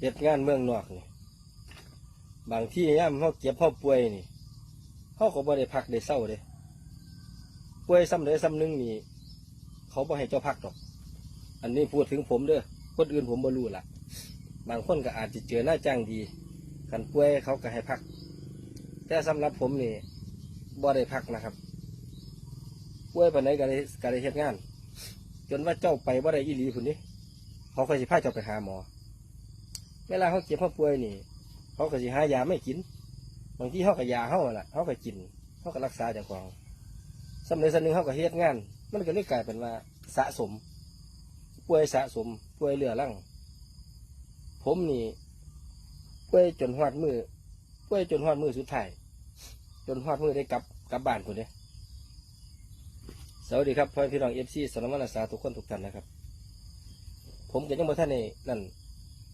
เฮ็ดงานเมืองนอกนี่บางที่ย่ำเขาเจ็บเขาป่วยนี่เขาก็บ่ได้พักได้เศร้าเด้ป่วยซ้ำใดซ้ำหนึงนี่เขาบ่ให้เจ้าพักดอก อันนี้พูดถึงผมเด้อคนอื่นผมบ่รู้ละบางคนก็อาจจะเจอหน้าจ้างดีกันป่วยเขาก็ให้พัก แต่สำหรับผมนี่บ่ได้พักนะครับป่วยปานไหนก็ได้ก็ได้เฮ็ดงาน จนว่าเจ้าไปบ่ได้อีหลีพุ่นนี่เขาก็สิพาเจ้าไปหาหมอ เวลาเขาเจ็บเขาป่วยนี่ เขาก็สิหายาไม่กิน บางทีเขาก็ยาเขาหั่นล่ะเขาก็กินเขาก็รักษาจ้าของสำเร็จสันหนึ่งเขาก็เฮ็ดงาน มันก็เลยกลายเป็นว่าสะสม ป่วยสะสม ป่วยเรือรั่งผมนี่ป่วยจนหอดมือป่วยจนหอดมือสุดท้ายจนหอดมือได้กลับกลับบ้านคนเด้สวัสดีครับพ่อพี่น้องเอฟซีสนมนาสาทุกคนทุกท่านนะครับ ผมก็ยังบ่ท่านในนั่น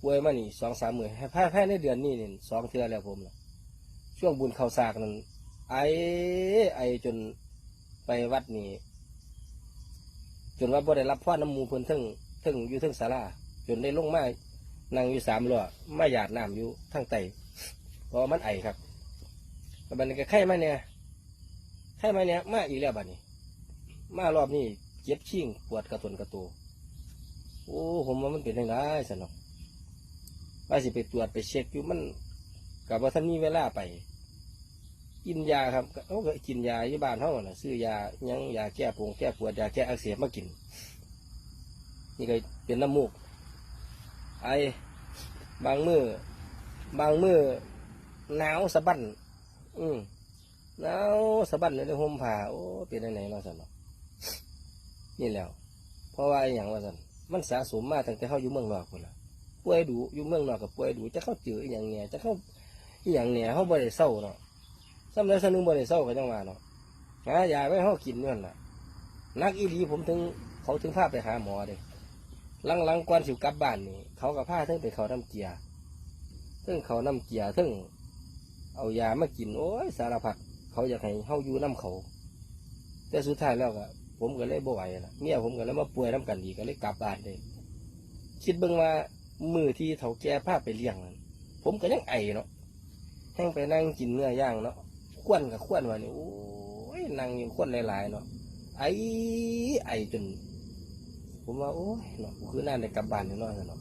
ป่วยมานี่สองสามหมือให้ภายภายในเดือนนี้นี่สองเทื่อแล้วผมนะช่วงบุญเข้าสากนั่นไอไอจนไปวัดนี่จนว่าบ่ได้รับพ่อน้ำมูเพิ่นทึ่งทึ่งอยู่ทึ่งศาลาจนได้ลงมานั่งอยู่สามล้อมาหยาดน้ำอยู่ทั้งไตเพราะมันไอครับบัดนี้ก็ไข้มาเนี่ยไข้มาเนี่ยมาอีกแล้วบัดนี้ มารอบนี้เจ็บชิ่งปวดกระตุนกระตูโอ้ผมว่ามันเป็นยังไงสนอก ว่าสิไปตรวจไปเช็คอยู่มันกับว่าท่านมีเวลาไป กินยาครับเขาก็กินยาที่บ้านเขาน่ะซื้อยายังยาแก้ปวงแก้ปวดยาแก้อักเสบมากิน นี่ก็เป็นน้ำมูก ไอบางมือบางมือหนาวสะบั้นอืมหนาวสะบั้นเลยในห่มผ้าโอ้เป็นยังไงเนาสันเนาะนี่แหล้ว เพราะว่าอย่างว่าสันมันสะสมมาตั้งแต่เขาอยู่เมืองนอกคนละ ป่วยดูอยู่เมืองนอกกับป่วยดูจะเข้าเจออย่างเนี้ยจะเข้าอย่างเนี้ยเขาบ่ได้เศร้าเนาะสำหรับสนึงบริเศร้าก็จังหว่าเนาะหายาไว้ห้อกินนั่น่ะ นักอีหลีผมถึงเขาถึงพาไปหาหมอเลังลังๆกวนสิวกลับบ้านนี่เขากับพาถึงไปเขาน้ำเกียร์ถึงเขาน้ำเกียร์ถึงเอายามากินโอ้ยสารพัดเขาอยากให้เฮาอยู่น้ำเขา แต่สุดท้ายแล้วก็ผมก็เลยบ่ไหวละเมียผมก็เลยมาป่วยน้ำกันดีก็เลยกลับบ้านเลยคิดเบิ่งว่า มือที่เฒ่าแก่พาไปเลี้ยงนั้นผมก็ยังไอเนาะแห้งไปนั่งกินเนื้อย่างเนาะควนกับควนว่านี่โอ้ยนั่งอยู่ควนหลายๆเนาะไอไอจน ผมว่าโอ้ยเนาะคือน่าได้กลับบ้านแน่นอนเนาะ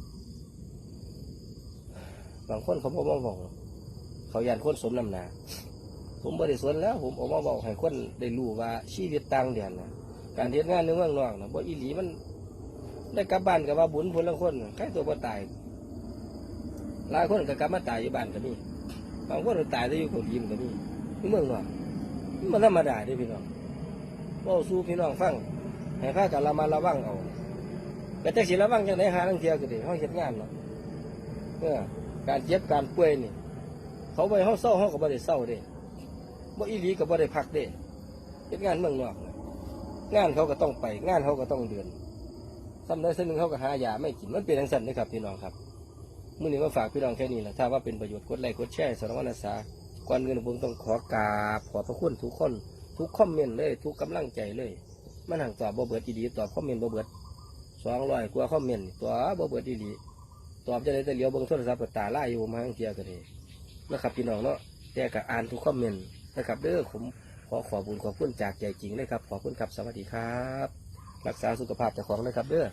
บางคนเขาบอกมาบอกเขายันคนสมน้ำหนาผมบริสุทธิ์แล้ว ผมออกมาบอกให้คนได้รู้ว่าชีวิตต่างเดือนนะการเฮ็ดงานในเมืองนอกนะบ่อีหลีมัน ได้กลับบ้านกับว่าบุญพลละคนใครตัวบ่ตายหลายคนก็กลับมาตายอยู่บ้านก็มีบางคนก็ตายได้อยู่เกาหลีมันก็มีที่เมืองนอกมันธรรมดาเด้พี่น้องเว่าสู้พี่น้องฟังให้ากันระมัดระวังเอาแต่จักสิระวังจังไดหาทั้งเทียก็ดีเฮาเฮ็ดงานเนาะเออการเจ็บการป่วยนี่ เขาบ่ให้เฮาเศร้าเฮาก็บ่ได้เศร้าเด้บ่อีหลีก็บ่ได้พักเด้เฮ็ดงานเมืองนอกน่ะงานเขาก็ต้องไป งานเขาก็ต้องเดือน ซ้ำได้ซึ่งหนึ่งเขาก็หายาไม่กินมันเป็นจังซั่นเด้ครับพี่น้องครับมื้อนี้มาฝากพี่น้องแค่นี้แหละถ้าว่าเป็นประโยชน์กดไลค์กดแชร์สารวัตรนาสาก่อนอื่นผมต้องขอกราบขอพระคุณทุกคน ทุกคอมเมนต์เลย ทุกกำลังใจเลยมันห่างตอบบ่เบิดอีดีตอบคอมเมนต์บ่เบิดสองร้อยกว่าคอมเมนต์ตัวบ่เบิดอีดีตอบจะได้แต่เหลียวเบิ่งโทรศัพท์ตาไล่อยู่มาทั้งเทียก็เลยนะครับพี่น้องเนาะแต่ก็อ่านทุกคอมเมนต์นะครับเด้อผมขอขอบคุณขอบคุณจากใจจริงเลยครับ ขอบคุณครับสวัสดีครับ รักษาสุขภาพเจ้าของเลยครับเด้อ